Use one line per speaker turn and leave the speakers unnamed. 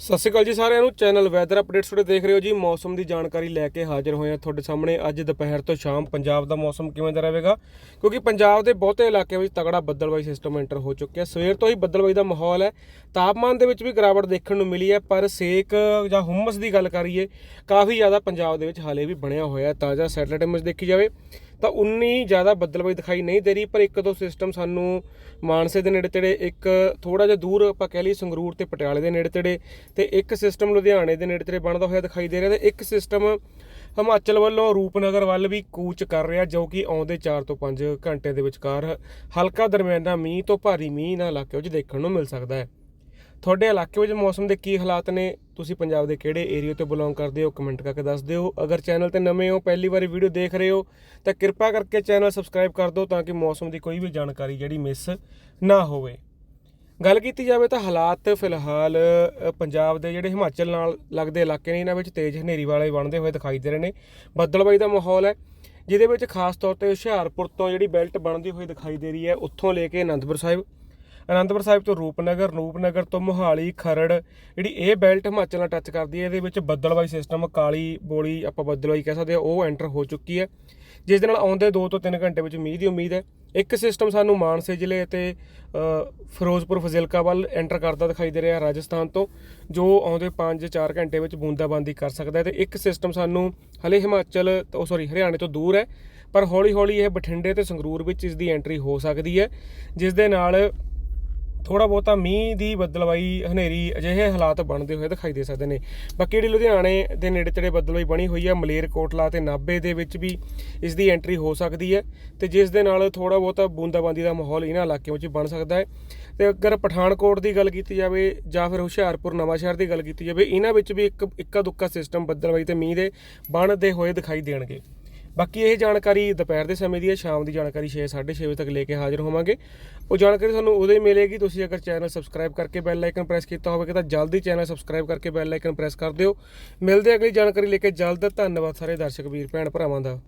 ਸਤਿ ਸ਼੍ਰੀ ਅਕਾਲ ਜੀ ਸਾਰਿਆਂ ਨੂੰ। ਚੈਨਲ ਵੈਦਰ ਅਪਡੇਟਸ ਤੁਹਾਡੇ ਦੇਖ ਰਹੇ ਹੋ ਜੀ। ਮੌਸਮ ਦੀ ਜਾਣਕਾਰੀ ਲੈ ਕੇ ਹਾਜ਼ਰ ਹੋਏ ਹਾਂ ਤੁਹਾਡੇ ਸਾਹਮਣੇ। ਅੱਜ ਦੁਪਹਿਰ ਤੋਂ ਸ਼ਾਮ ਪੰਜਾਬ ਦਾ ਮੌਸਮ ਕਿਵੇਂ ਦਾ ਰਹੇਗਾ? ਕਿਉਂਕਿ ਪੰਜਾਬ ਦੇ ਬਹੁਤੇ ਇਲਾਕਿਆਂ ਵਿੱਚ ਤਗੜਾ ਬੱਦਲਬਾਈ ਸਿਸਟਮ ਐਂਟਰ ਹੋ ਚੁੱਕਿਆ। ਸਵੇਰ ਤੋਂ ਹੀ ਬੱਦਲਬਾਈ ਦਾ ਮਾਹੌਲ ਹੈ। ਤਾਪਮਾਨ ਦੇ ਵਿੱਚ ਵੀ ਗਿਰਾਵਟ ਦੇਖਣ ਨੂੰ ਮਿਲੀ ਹੈ, ਪਰ ਸੇਕ ਜਾਂ ਹੁਮਸ ਦੀ ਗੱਲ ਕਰੀਏ, ਕਾਫੀ ਜ਼ਿਆਦਾ ਪੰਜਾਬ ਦੇ ਵਿੱਚ ਹਾਲੇ ਵੀ ਬਣਿਆ ਹੋਇਆ ਤਾਜ਼ਾ ਸੈਟਲਾਈਟ ਇਮੇਜ ਦੇਖੀ ਜਾਵੇ ਤਾਂ ਉਨੀ ਜ਼ਿਆਦਾ ਬੱਦਲਬਾਈ ਦਿਖਾਈ ਨਹੀਂ ਦੇ ਰਹੀ, ਪਰ ਇੱਕ ਦੋ ਸਿਸਟਮ ਸਾਨੂੰ ਮਾਨਸੇ ਦੇ ਨੇੜੇ ਤੇੜੇ, ਇੱਕ ਥੋੜਾ ਜਿਹਾ ਦੂਰ ਆਪਾਂ ਕਹਿ ਲਈ ਸੰਗਰੂਰ ਤੇ ਪਟਿਆਲੇ ਦੇ ਨੇੜੇ ਤੇੜੇ ਤੇ ਇੱਕ ਸਿਸਟਮ ਲੁਧਿਆਣੇ ਦੇ ਨੇੜੇ ਤੇੜੇ ਬਣਦਾ ਹੋਇਆ ਦਿਖਾਈ ਦੇ ਰਿਹਾ ਤੇ ਇੱਕ ਸਿਸਟਮ ਹਿਮਾਚਲ ਵੱਲੋਂ ਰੂਪਨਗਰ ਵੱਲ ਵੀ ਕੂਚ ਕਰ ਰਿਹਾ, ਜੋ ਕਿ ਆਉਂਦੇ 4 ਤੋਂ 5 ਘੰਟੇ ਦੇ ਵਿਚਕਾਰ ਹਲਕਾ ਦਰਮਿਆਨਾ ਮੀਂਹ ਤੋਂ ਭਾਰੀ ਮੀਂਹ ਨਾਲ ਇਲਾਕੇ ਵਿੱਚ ਦੇਖਣ ਨੂੰ ਮਿਲ ਸਕਦਾ ਹੈ। ਤੁਹਾਡੇ ਇਲਾਕੇ ਵਿੱਚ ਮੌਸਮ ਦੇ ਕੀ ਹਾਲਾਤ ਨੇ? ਤੁਸੀਂ ਪੰਜਾਬ ਦੇ ਕਿਹੜੇ ਏਰੀਆ ਤੋਂ ਬਿਲੋਂਗ ਕਰਦੇ ਹੋ ਕਮੈਂਟ ਕਰਕੇ ਦੱਸ ਦਿਓ। ਅਗਰ ਚੈਨਲ ਤੇ ਨਵੇਂ ਹੋ, ਪਹਿਲੀ ਵਾਰੀ ਵੀਡੀਓ ਦੇਖ ਰਹੇ ਹੋ, ਤਾਂ ਕਿਰਪਾ ਕਰਕੇ ਚੈਨਲ ਸਬਸਕ੍ਰਾਈਬ ਕਰ ਦਿਓ ਤਾਂ ਕਿ ਮੌਸਮ ਦੀ ਕੋਈ ਵੀ ਜਾਣਕਾਰੀ ਜਿਹੜੀ ਮਿਸ ਨਾ ਹੋਵੇ। ਗੱਲ ਕੀਤੀ ਜਾਵੇ ਤਾਂ ਹਾਲਾਤ ਫਿਲਹਾਲ ਪੰਜਾਬ ਦੇ ਜਿਹੜੇ ਹਿਮਾਚਲ ਨਾਲ ਲੱਗਦੇ ਇਲਾਕੇ ਨੇ, ਇਹਨਾਂ ਵਿੱਚ ਤੇਜ਼ ਹਨੇਰੀ ਵਾਲੇ ਬਣਦੇ ਹੋਏ ਦਿਖਾਈ ਦੇ ਰਹੇ ਨੇ। ਬੱਦਲਬਾਈ ਦਾ ਮਾਹੌਲ ਹੈ, ਜਿਹਦੇ ਵਿੱਚ ਖਾਸ ਤੌਰ ਤੇ ਹੁਸ਼ਿਆਰਪੁਰ ਤੋਂ ਜਿਹੜੀ ਬੈਲਟ ਬਣਦੀ ਹੋਈ ਦਿਖਾਈ ਦੇ ਰਹੀ ਹੈ, ਉੱਥੋਂ ਲੈ ਕੇ ਅਨੰਦਪੁਰ ਸਾਹਿਬ। ਅਨੰਦਪੁਰ ਸਾਹਿਬ ਤੋਂ ਰੂਪਨਗਰ ਰੂਪਨਗਰ ਤੋਂ ਮੋਹਾਲੀ, ਖਰੜ, ਜਿਹੜੀ ਇਹ ਬੈਲਟ ਹਿਮਾਚਲ ਨਾਲ ਟੱਚ ਕਰਦੀ ਹੈ, ਇਹਦੇ ਵਿੱਚ ਬੱਦਲਵਾਈ ਸਿਸਟਮ ਕਾਲੀ ਬੋਲੀ ਆਪਾਂ ਬੱਦਲਵਾਈ ਕਹਿ ਸਕਦੇ ਆ ਉਹ ਐਂਟਰ ਹੋ ਚੁੱਕੀ ਹੈ। ਜਿਸ ਦੇ ਨਾਲ ਆਉਂਦੇ 2 ਤੋਂ 3 ਘੰਟੇ ਵਿੱਚ ਮੀਂਹ ਦੀ ਉਮੀਦ ਹੈ। ਇੱਕ ਸਿਸਟਮ ਸਾਨੂੰ ਮਾਨਸੇ ਜ਼ਿਲ੍ਹੇ ਤੇ ਫਿਰੋਜ਼ਪੁਰ ਫਜ਼ਿਲਕਾ ਵੱਲ ਐਂਟਰ ਕਰਦਾ ਦਿਖਾਈ ਦੇ ਰਿਹਾ ਰਾਜਸਥਾਨ ਤੋਂ, ਜੋ ਆਉਂਦੇ 5-4 ਘੰਟੇ ਵਿੱਚ ਬੂੰਦਾਬਾਂਦੀ ਕਰ ਸਕਦਾ ਹੈ ਤੇ ਇੱਕ ਸਿਸਟਮ ਸਾਨੂੰ ਹਲੇ ਹਿਮਾਚਲ ਤੋਂ ਸੌਰੀ ਹਰਿਆਣੇ ਤੋਂ ਦੂਰ ਹੈ। ਪਰ ਹੌਲੀ-ਹੌਲੀ ਇਹ ਬਠਿੰਡੇ ਤੇ ਸੰਗਰੂਰ ਵਿੱਚ ਇਸ ਦੀ ਐਂਟਰੀ ਹੋ ਸਕਦੀ ਹੈ, ਜਿਸ ਦੇ ਨਾਲ ਥੋੜਾ ਬਹੁਤਾ ਮੀਂਹ ਦੀ ਬੱਦਲਵਾਈ, ਹਨੇਰੀ ਅਜਿਹੇ ਹਾਲਾਤ ਬਣਦੇ ਹੋਏ ਦਿਖਾਈ ਦੇ ਸਕਦੇ ਨੇ। ਬਾਕੀ ਜਿਹੜੀ ਲੁਧਿਆਣੇ ਦੇ ਨੇੜੇ ਤੇੜੇ ਬੱਦਲਵਾਈ ਬਣੀ ਹੋਈ ਹੈ ਮਲੇਰਕੋਟਲਾ ਤੇ ਨਾਭੇ ਦੇ ਵਿੱਚ ਵੀ ਇਸ ਦੀ ਐਂਟਰੀ ਹੋ ਸਕਦੀ ਹੈ ਤੇ ਜਿਸ ਦੇ ਨਾਲ ਥੋੜਾ ਬਹੁਤਾ ਬੂੰਦਾਬਾਂਦੀ ਦਾ ਮਾਹੌਲ ਇਹਨਾਂ ਇਲਾਕਿਆਂ ਵਿੱਚ ਬਣ ਸਕਦਾ ਹੈ। ਤੇ ਅਗਰ ਪਠਾਨਕੋਟ ਦੀ ਗੱਲ ਕੀਤੀ ਜਾਵੇ ਜਾਂ ਫਿਰ ਹੁਸ਼ਿਆਰਪੁਰ, ਨਵਾਂਸ਼ਹਿਰ ਦੀ ਗੱਲ ਕੀਤੀ ਜਾਵੇ, ਇਹਨਾਂ ਵਿੱਚ ਵੀ ਇੱਕ ਇੱਕਾ ਦੁੱਕਾ ਸਿਸਟਮ ਬੱਦਲਵਾਈ ਤੇ ਮੀਂਹ ਦੇ ਬਣਦੇ ਹੋਏ ਦਿਖਾਈ ਦੇਣਗੇ। ਬਾਕੀ ਇਹ ਜਾਣਕਾਰੀ ਦੁਪਹਿਰ ਦੇ ਸਮੇਂ ਦੀ ਹੈ, ਸ਼ਾਮ ਦੀ ਜਾਣਕਾਰੀ 6 6:30 ਵਜੇ ਤੱਕ ਲੈ ਕੇ ਹਾਜ਼ਰ ਹੋਵਾਂਗੇ। ਉਹ ਜਾਣਕਾਰੀ ਤੁਹਾਨੂੰ ਉਦੋਂ ਹੀ ਮਿਲੇਗੀ, ਤੁਸੀਂ ਅਗਰ ਚੈਨਲ ਸਬਸਕ੍ਰਾਈਬ ਕਰਕੇ ਬੈਲ ਆਈਕਨ ਪ੍ਰੈਸ ਕੀਤਾ ਹੋਵੇਗਾ ਤਾਂ ਜਲਦੀ ਚੈਨਲ ਸਬਸਕ੍ਰਾਈਬ ਕਰਕੇ ਬੈਲ ਆਈਕਨ ਪ੍ਰੈਸ ਕਰ ਦਿਓ। ਮਿਲਦੇ ਅਗਲੀ ਜਾਣਕਾਰੀ ਲੈ ਕੇ ਜਲਦ। ਧੰਨਵਾਦ ਸਾਰੇ ਦਰਸ਼ਕ, ਵੀਰ, ਭੈਣ, ਭਰਾਵਾਂ ਦਾ।